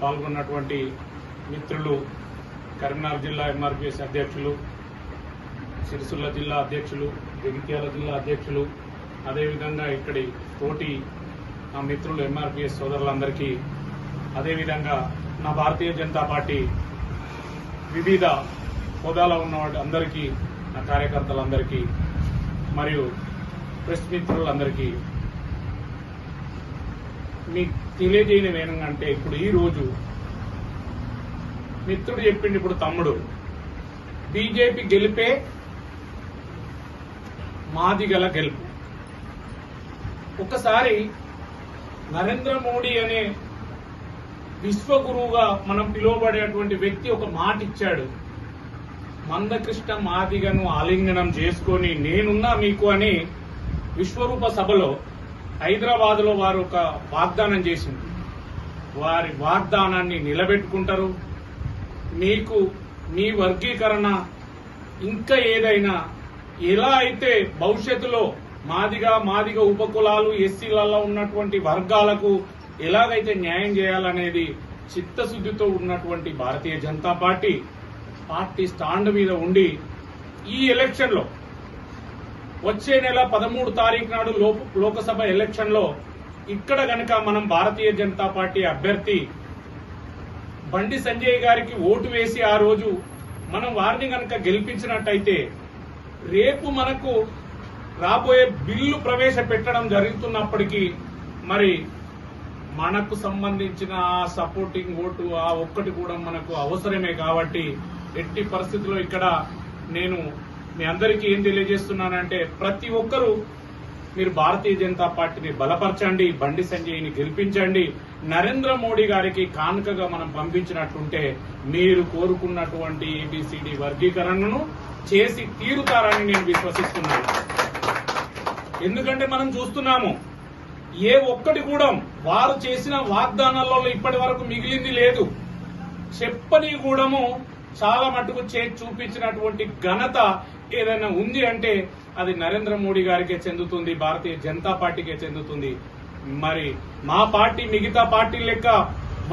పాల్గొన్నటువంటి మిత్రులు కరీంనగర్ జిల్లా ఎంఆర్పిఎస్ అధ్యక్షులు సిరిసిల్ల జిల్లా అధ్యక్షులు జగిత్యాల జిల్లా అధ్యక్షులు అదేవిధంగా ఇక్కడి తోటి నా మిత్రులు ఎంఆర్పిఎస్ సోదరులందరికీ అదేవిధంగా నా భారతీయ జనతా పార్టీ వివిధ హోదాలో ఉన్న అందరికీ నా కార్యకర్తలందరికీ మరియు ప్రెస్ మిత్రులందరికీ మీకు తెలియజేయడం ఏనంటే ఇప్పుడు ఈ రోజు మిత్రుడు చెప్పిండు ఇప్పుడు తమ్ముడు బీజేపీ గెలిపే మాది గల గెలుపు. ఒకసారి నరేంద్ర మోడీ అనే విశ్వగురువుగా మనం పిలువబడేటువంటి వ్యక్తి ఒక మాట ఇచ్చాడు. మందకృష్ణ మాదిగను ఆలింగనం చేసుకొని నేనున్నా మీకు అని విశ్వరూప సభలో హైదరాబాద్లో వారు ఒక వాగ్దానం చేసింది. వారి వాగ్దానాన్ని నిలబెట్టుకుంటారు. మీకు మీ వర్గీకరణ ఇంకా ఏదైనా ఎలా అయితే భవిష్యత్తులో మాదిగా మాదిగ ఉపకులాలు ఎస్సీలలో ఉన్నటువంటి వర్గాలకు ఎలాగైతే న్యాయం చేయాలనేది చిత్తశుద్ధితో ఉన్నటువంటి Bharatiya Janata party party stand మీద ఉండి ఈ ఎలక్షన్లో వచ్చే నెల పదమూడు తారీఖు నాడు లోపు- లోకసభ ఎలక్షన్లో ఇక్కడ గనక మనం భారతీయ జనతా పార్టీ అభ్యర్థి బండి సంజయ్ గారికి ఓటు వేసి ఆ రోజు మనం వారిని గనక గెలిపించినట్టయితే రేపు మనకు రాబోయే బిల్లు ప్రవేశపెట్టడం జరుగుతున్నప్పటికీ మరి మనకు సంబంధించిన ఆ సపోర్టింగ్ ఓటు ఆ ఒక్కటి కూడా మనకు అవసరమే కాబట్టి ఎట్టి పరిస్థితుల్లో ఇక్కడ నేను మీ అందరికీ ఏం తెలియజేస్తున్నానంటే ప్రతి ఒక్కరూ మీరు భారతీయ జనతా పార్టీని బలపరచండి బండి సంజయ్ని గెలిపించండి. నరేంద్ర మోడీ గారికి కానుకగా మనం పంపించినట్లుంటే మీరు కోరుకున్నటువంటి ఏబిసిడి వర్గీకరణను చేసి తీరుతారని నేను విశ్వసిస్తున్నాను. ఎందుకంటే మనం చూస్తున్నాము ఏ ఒక్కటి కూడా వారు చేసిన వాగ్దానాలలో ఇప్పటి వరకు మిగిలింది లేదు. చెప్పని కూడాము చాలా మటుకు చేసి చూపించినటువంటి ఘనత ఏదైనా ఉంది అంటే అది నరేంద్ర మోడీ గారికే చెందుతుంది భారతీయ జనతా పార్టీకే చెందుతుంది. మరి మా పార్టీ మిగతా పార్టీ లెక్క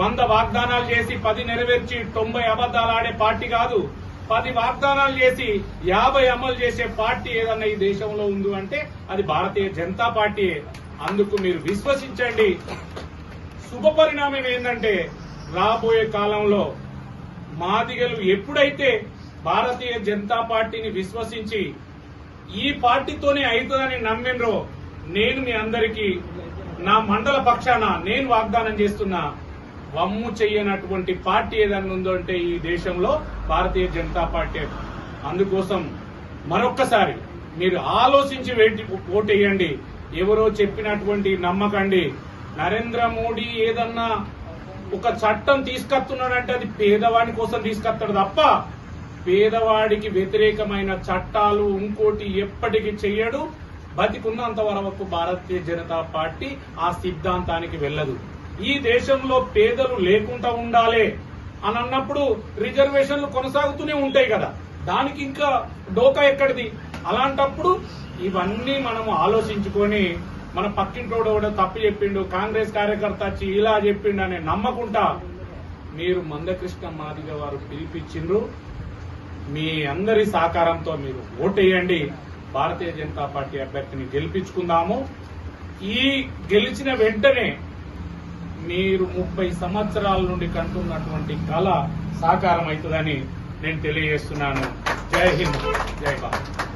వంద వాగ్దానాలు చేసి పది నెరవేర్చి తొంభై అబద్దాలు ఆడే పార్టీ కాదు. పది వాగ్దానాలు చేసి యాభై అమలు చేసే పార్టీ ఏదన్నా ఈ దేశంలో ఉంది అంటే అది భారతీయ జనతా పార్టీ అందుకు మీరు విశ్వసించండి. శుభ పరిణామం ఏంటంటే రాబోయే కాలంలో మాదిగలు ఎప్పుడైతే భారతీయ జనతా పార్టీని విశ్వసించి ఈ పార్టీతోనే అవుతుందని నమ్మినరో నేను మీ అందరికీ నా మండల పక్షాన నేను వాగ్దానం చేస్తున్నా వమ్ము చెయ్యనటువంటి పార్టీ ఏదన్నా ఉందో అంటే ఈ దేశంలో భారతీయ జనతా పార్టీ అందుకోసం మరొక్కసారి మీరు ఆలోచించి ఓటేయండి ఎవరో చెప్పినటువంటి నమ్మకండి. నరేంద్ర మోడీ ఏదన్నా ఒక చట్టం తీసుకొస్తున్నాడంటే అది పేదవాడి కోసం తీసుకొస్తాడు తప్ప పేదవాడికి వ్యతిరేకమైన చట్టాలు ఇంకోటి ఎప్పటికీ చెయ్యడు. బతికున్నంత వరకు భారతీయ జనతా పార్టీ ఆ సిద్ధాంతానికి వెళ్ళదు. ఈ దేశంలో పేదలు లేకుండా ఉండాలి అని అన్నప్పుడు రిజర్వేషన్లు కొనసాగుతూనే ఉంటాయి కదా. దానికి ఇంకా డోకా ఎక్కడిది? అలాంటప్పుడు ఇవన్నీ మనం ఆలోచించుకొని మన పక్కింటోడు కూడా తప్పు చెప్పిండు కాంగ్రెస్ కార్యకర్త వచ్చి ఇలా చెప్పిండు అని నమ్మకుంటా మీరు మందకృష్ణ మాదిగ వారు పిలిపించిండ్రు. మీ అందరి సహకారంతో మీరు ఓటేయండి. భారతీయ జనతా పార్టీ అభ్యర్థిని గెలిపించుకుందాము. ఈ గెలిచిన వెంటనే మీరు ముప్పై సంవత్సరాల నుండి కంటున్నటువంటి కళ సాకారం అవుతుందని నేను తెలియజేస్తున్నాను. జై హింద్. జై భారత్.